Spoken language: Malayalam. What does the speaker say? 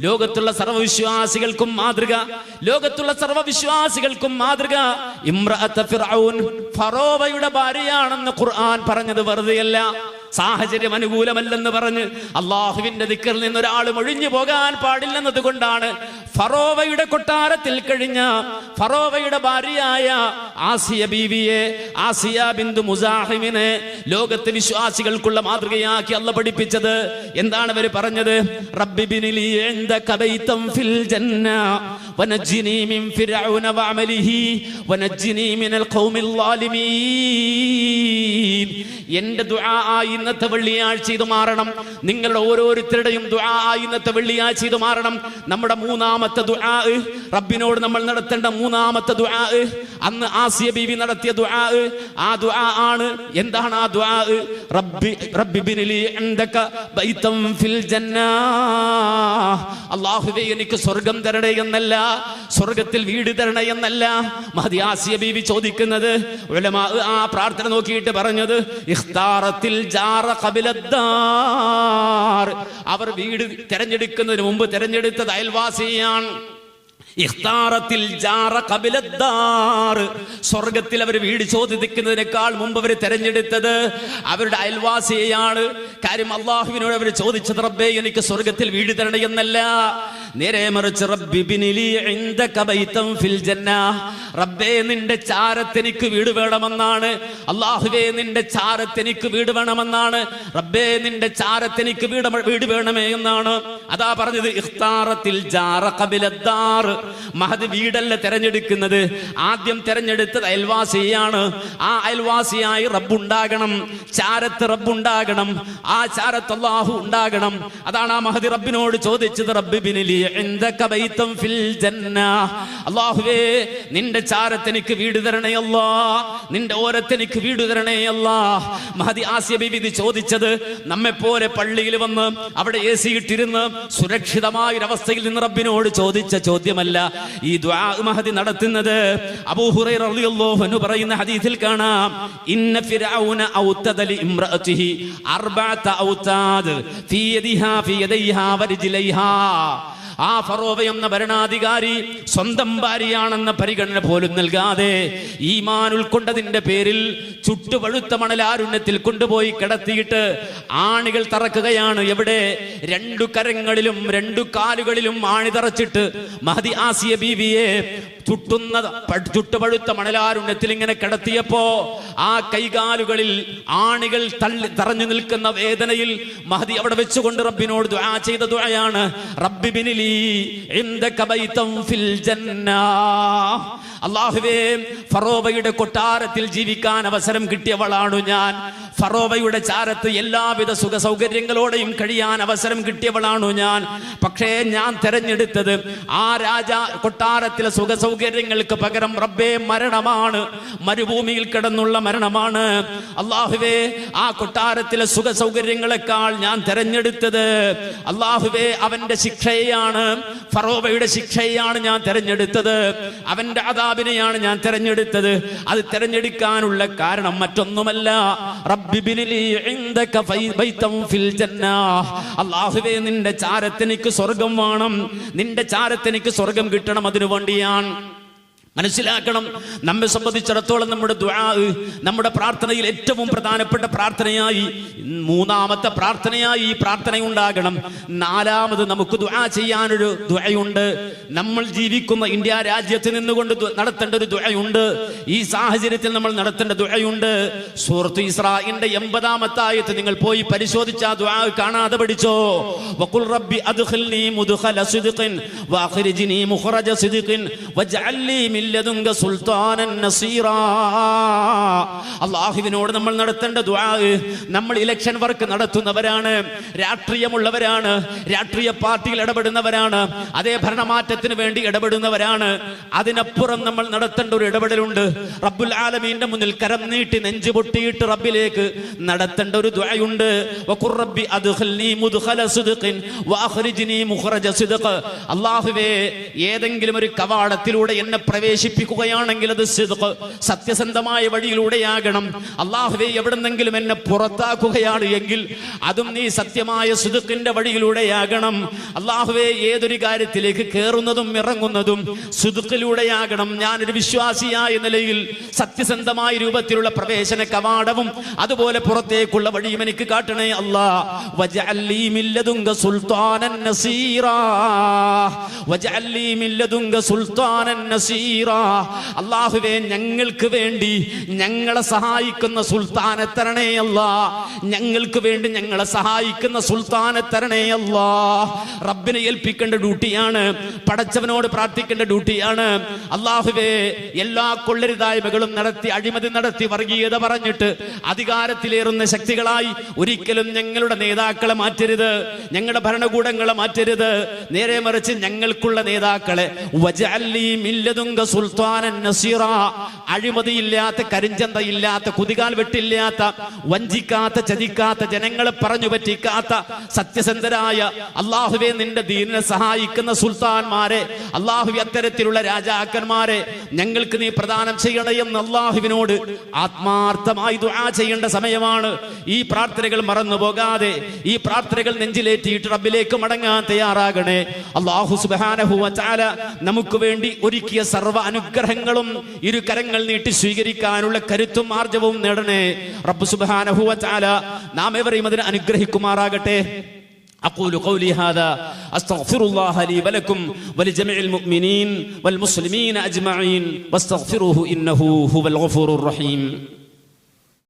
ലോകത്തുള്ള സർവവിശ്വാസികൾക്കും മാതൃക. ലോകത്തുള്ള സർവവിശ്വാസികൾക്കും മാതൃക. ഇമ്രഅത്ത ഫിർഔൻ ഫറോവയുടെ ഭാര്യയാണെന്ന് ഖുർആൻ പറഞ്ഞത് വെറുതെയല്ല. സാഹചര്യം അനുകൂലമല്ലെന്ന് പറഞ്ഞ് അള്ളാഹുവിന്റെ ദിക്കറിൽ നിന്ന് ഒരാൾ ഒഴിഞ്ഞു പോകാൻ പാടില്ലെന്നത് കൊണ്ടാണ് ഫറോവയുടെ കൊട്ടാരത്തിൽ കഴിഞ്ഞ ഫറോവയുടെ ഭാര്യയായ ആസിയ ബീവിയെ ആസിയ ബിന്ദു മുസാഹിമിനെ ലോകത്തെ വിശ്വാസികൾക്കുള്ള മാതൃകയാക്കി അല്ല പഠിപ്പിച്ചത്. എന്താണ് അവർ പറഞ്ഞത്? എന്റെ ദുആ ഇന്നത്തെ വെള്ളിയാഴ്ച ഇത് മാറണം. നിങ്ങളുടെ ഓരോരുത്തരുടെയും ദുആ ഇന്നത്തെ വെള്ളിയാഴ്ച ഇത് മാറണം. നമ്മുടെ മൂന്നാമത്തെ ദുആ റബ്ബിനോട് നമ്മൾ നടത്തേണ്ട മൂന്നാമത്തെ ദുആ അന്ന് ആസിയ ബീവി നടത്തിയ ദുആ ആ ദുആ ആണ്. എന്താണ് ആ ദുആ റബ്ബി റബ്ബി ബിനിലി ഇൻദക ബൈതം ഫിൽ ജന്ന. അല്ലാഹുവേ എനിക്ക് സ്വർഗം തരണേ എന്നല്ല സ്വർഗത്തിൽ വീട് തരണേ എന്നല്ല. മഹദി ആസിയ ബീവി ചോദിക്കുന്നത് ഉലമാ ആ പ്രാർത്ഥന നോക്കിയിട്ട് പറഞ്ഞത് ഇഖ്താറത്തിൽ ജാറ ഖബിലദ്ദാർ. അവർ വീട് തെരഞ്ഞെടുക്കുന്നതിന് മുമ്പ് തെരഞ്ഞെടുത്തത് അയൽവാസിയാണ്. ഖബിലദ്ദാർ. സ്വർഗത്തിൽ അവർ വീട് ചോദിക്കുന്നതിനേക്കാൾ മുമ്പ് അവർ തെരഞ്ഞെടുത്തത് അവരുടെ അയൽവാസിയെയാണ്. കാര്യം അള്ളാഹുവിനോട് അവർ ചോദിച്ചത് റബ്ബേ എനിക്ക് സ്വർഗത്തിൽ വീട് തരണേ എന്നല്ല. നേരെ മറിച്ച് റബ്ബേ നിന്റെ ചാരത്തെനിക്ക് വീട് വേണമെന്നാണ്. അള്ളാഹുവേ നിന്റെ ചാരത്തെനിക്ക് വീട് വേണമെന്നാണ്. റബ്ബേ നിന്റെ ചാരത്തെനിക്ക് വീട് വീട് വേണമേ എന്നാണ്. അതാ പറഞ്ഞത് ഖബിലദ്ദാർ. മഹദ് വീടല്ല തെരഞ്ഞെടുക്കുന്നത്. ആദ്യം തെരഞ്ഞെടുത്തത് അയൽവാസിയാണ്. ആ അയൽവാസിയായി റബ്ബുണ്ടാകണം. ചാരത്ത് റബ്ബുണ്ടാകണം. ആ ചാരത്ത് അള്ളാഹു ഉണ്ടാകണം. അതാണ് ആ മഹദി റബ്ബിനോട് ചോദിച്ചത് ഫിൽ ജന്ന അള്ളാഹുവേ നിന്റെ ചാരത്തെനിക്ക് വീട് തരണേ അല്ലാ നിന്റെ ഓരത്തെനിക്ക് വീട് തരണേ അല്ലാ മഹദി ആസിയ ബിബി ഇത് ചോദിച്ചത് നമ്മെ പോലെ പള്ളിയിൽ വന്ന് അവിടെ എ സി ഇട്ടിരുന്ന് സുരക്ഷിതമായ ഒരു അവസ്ഥയിൽ നിന്ന് റബ്ബിനോട് ചോദിച്ച ചോദ്യമല്ല ഈ മഹദി നടത്തുന്നത്? പറയുന്ന ഹദീസിൽ കാണാം ഇന്ന ആ ഫറോവ എന്ന ഭരണാധികാരി സ്വന്തം ഭാര്യയാണെന്ന പരിഗണന പോലും നൽകാതെ ഈമാൻ ഉൾക്കൊണ്ടതിന്റെ പേരിൽ ചുട്ടുപഴുത്ത മണലാരുണ്യത്തിൽ കൊണ്ടുപോയി കിടത്തിയിട്ട് ആണികൾ തറക്കുകയാണ്. എവിടെ? രണ്ടു കരങ്ങളിലും രണ്ടു കാലുകളിലും ആണി തറച്ചിട്ട് മഹദി ആസിയ ബീവിയെ ചുട്ടുന്ന ചുട്ടുപഴുത്ത മണലാരുണ്യത്തിൽ ഇങ്ങനെ കിടത്തിയപ്പോ ആ കൈകാലുകളിൽ ആണികൾ തള്ളി തറഞ്ഞു നിൽക്കുന്ന വേദനയിൽ മഹദി അവിടെ വെച്ചുകൊണ്ട് റബ്ബിനോട് ദുആ ചെയ്ത ദുആയാണ്. റബ്ബി ബിനിലി ഫിൽ ജന്ന. അള്ളാഹുവേ ഫറോബയുടെ കൊട്ടാരത്തിൽ ജീവിക്കാൻ അവസരം കിട്ടിയവളാണു ഞാൻ. ഫറോവയുടെ ചാരത്ത് എല്ലാവിധ സുഖ സൗകര്യങ്ങളോടെയും കഴിയാൻ അവസരം കിട്ടിയവളാണു ഞാൻ. പക്ഷേ ഞാൻ തെരഞ്ഞെടുത്തത് ആ രാജ കൊട്ടാരത്തിലെ സുഖ സൗകര്യങ്ങൾക്ക് പകരം റബ്ബേ മരണമാണ്. മരുഭൂമിയിൽ കിടന്നുള്ള മരണമാണ്. അള്ളാഹുവേ ആ കൊട്ടാരത്തിലെ സുഖ സൗകര്യങ്ങളെക്കാൾ ഞാൻ തെരഞ്ഞെടുത്തത് അള്ളാഹുവേ അവന്റെ ശിക്ഷയാണ് ഫറോബയുടെ ശിക്ഷയാണ് ഞാൻ തെരഞ്ഞെടുത്തത്. അവന്റെ അതാബിനെയാണ് ഞാൻ തെരഞ്ഞെടുത്തത്. അത് തെരഞ്ഞെടുക്കാനുള്ള കാരണം മറ്റൊന്നുമല്ല. അള്ളാഹുവേ നിന്റെ ചാരത്തെനിക്ക് സ്വർഗം വേണം. നിന്റെ ചാരത്തെനിക്ക് സ്വർഗം കിട്ടണം അതിനു വേണ്ടിയാണ്. മനസ്സിലാക്കണം. നമ്മെ സംബന്ധിച്ചിടത്തോളം നമ്മുടെ ദുആ നമ്മുടെ പ്രാർത്ഥനയിൽ ഏറ്റവും പ്രധാനപ്പെട്ട പ്രാർത്ഥനയായി മൂന്നാമത്തെ പ്രാർത്ഥനയായി ഈ പ്രാർത്ഥന ഉണ്ടാകണം നാലാമത് നമുക്ക് ദുആ ചെയ്യാനൊരു ദ്വയുണ്ട് നമ്മൾ ജീവിക്കുന്ന ഇന്ത്യ രാജ്യത്ത് നിന്നുകൊണ്ട് നടത്തേണ്ട ഒരു ദ്വയുണ്ട് ഈ സാഹചര്യത്തിൽ നമ്മൾ നടത്തേണ്ട ദ്വയുണ്ട് സൂറത്ത് ഇസ്രായിന്റെ എൺപതാമത്തെ ആയത്ത് നിങ്ങൾ പോയി പരിശോധിച്ച ആ ദുആ കാണാതെ പഠിച്ചോ. വഖുൽ റബ്ബി മിൻ ലദുൻക സുൽത്താനൻ നസീറാ. അള്ളാഹുവിനോട് നമ്മൾ നടത്തേണ്ട ദുആ നമ്മൾ ഇലക്ഷൻ വർക്ക് നടത്തുന്നവരാണ് രാഷ്ട്രീയമുള്ളവരാണ് രാഷ്ട്രീയ പാർട്ടിയിൽ ഇടപെടുന്നവരാണ് അതേ ഭരണമാറ്റത്തിന് വേണ്ടി ഇടപെടുന്നവരാണ്. അതിനപ്പുറം നമ്മൾ നടത്തേണ്ട ഒരു ഇടപെടലുണ്ട്. റബ്ബുൽ ആലമീന്റെ മുന്നിൽ കരം നീട്ടി നെഞ്ചു പൊട്ടിയിട്ട് റബ്ബിലേക്ക് നടത്തേണ്ട ഒരു ദ്വായുണ്ട് അള്ളാഹുവേ ഏതെങ്കിലും ഒരു കവാടത്തിലൂടെ എന്നെ പ്രവേശിപ്പിക്കുക പ്രവേശിപ്പിക്കുകയാണെങ്കിൽ അത് സത്യസന്ധമായ വഴിയിലൂടെയാകണം. അള്ളാഹുവെ എവിടെന്നെങ്കിലും എന്നെ പുറത്താക്കുകയാണ് എങ്കിൽ അതും നീ സത്യമായ സുതുക്കിന്റെ വഴിയിലൂടെയാകണം. അള്ളാഹുവെ ഏതൊരു കാര്യത്തിലേക്ക് കയറുന്നതും ഇറങ്ങുന്നതും സുതുക്കിലൂടെയാകണം ഞാനൊരു വിശ്വാസിയായ നിലയിൽ സത്യസന്ധമായ രൂപത്തിലുള്ള പ്രവേശന കവാടവും അതുപോലെ പുറത്തേക്കുള്ള വഴിയും എനിക്ക് കാട്ടണേ അല്ലാ. സുൽത്താനൻ നസീറ. സുൽത്താനൻ നസീറാ അല്ലാഹുവേ ഞങ്ങൾക്ക് വേണ്ടി ഞങ്ങളെ സഹായിക്കുന്ന സുൽത്താനെ തരണേ അല്ല. ഞങ്ങൾക്ക് വേണ്ടി ഞങ്ങളെ സഹായിക്കുന്ന സുൽത്താനെ തരണേ അല്ല. റബ്ബിനെ ഏൽപ്പിക്കേണ്ട ഡ്യൂട്ടിയാണ് പടച്ചവനോട് പ്രാർത്ഥിക്കേണ്ട ഡ്യൂട്ടിയാണ്. അള്ളാഹുവേ എല്ലാ കൊള്ളരുതായ്മകളും നടത്തി അഴിമതി നടത്തി വർഗീയത പറഞ്ഞിട്ട് അധികാരത്തിലേറുന്ന ശക്തികളായി ഒരിക്കലും ഞങ്ങളുടെ നേതാക്കളെ മാറ്റരുത്. ഞങ്ങളുടെ ഭരണകൂടങ്ങളെ മാറ്റരുത്. നേരെ മറിച്ച് ഞങ്ങൾക്കുള്ള നേതാക്കളെ സുൽത്താനൻ നസീറ അഴിമതിയില്ലാത്ത കരിഞ്ചന്തയില്ലാത്ത കുതികാൽ വെട്ടില്ലാത്ത വഞ്ചിക്കാത്ത ചതിക്കാത്ത ജനങ്ങളെ പറഞ്ഞു പറ്റിക്കാത്ത സത്യസന്ധരായ അള്ളാഹുവെ നിന്റെ ദീനിനെ സഹായിക്കുന്ന സുൽത്താൻമാരെ അള്ളാഹു അത്തരത്തിലുള്ള രാജാക്കന്മാരെ ഞങ്ങൾക്ക് നീ പ്രദാനം ചെയ്യണേ എന്ന് അള്ളാഹുവിനോട് ആത്മാർത്ഥമായി ദുആ ചെയ്യേണ്ട സമയമാണ്. ഈ പ്രാർത്ഥനകൾ മറന്നു പോകാതെ ഈ പ്രാർത്ഥനകൾ നെഞ്ചിലേറ്റിയിട്ട് റബ്ബിലേക്ക് മടങ്ങാൻ തയ്യാറാകണേ. അള്ളാഹു സുബാനഹു നമുക്ക് വേണ്ടി ഒരുക്കിയ സർവ അനുഗ്രഹങ്ങളും ഇരു കരങ്ങൾ നീട്ടി സ്വീകരിക്കാനുള്ള കരുത്തും ആർജവും നേടണേ റബ്ബ് സുബ്ഹാനഹു വ തആല നാം എവരെയും അതിനെ അനുഗ്രഹിക്കുമാറാകട്ടെ أقول قولي هذا أستغفر الله لي ولكم ولجميع المؤمنين والمسلمين أجمعين واستغفروه إنه هو الغفور الرحيم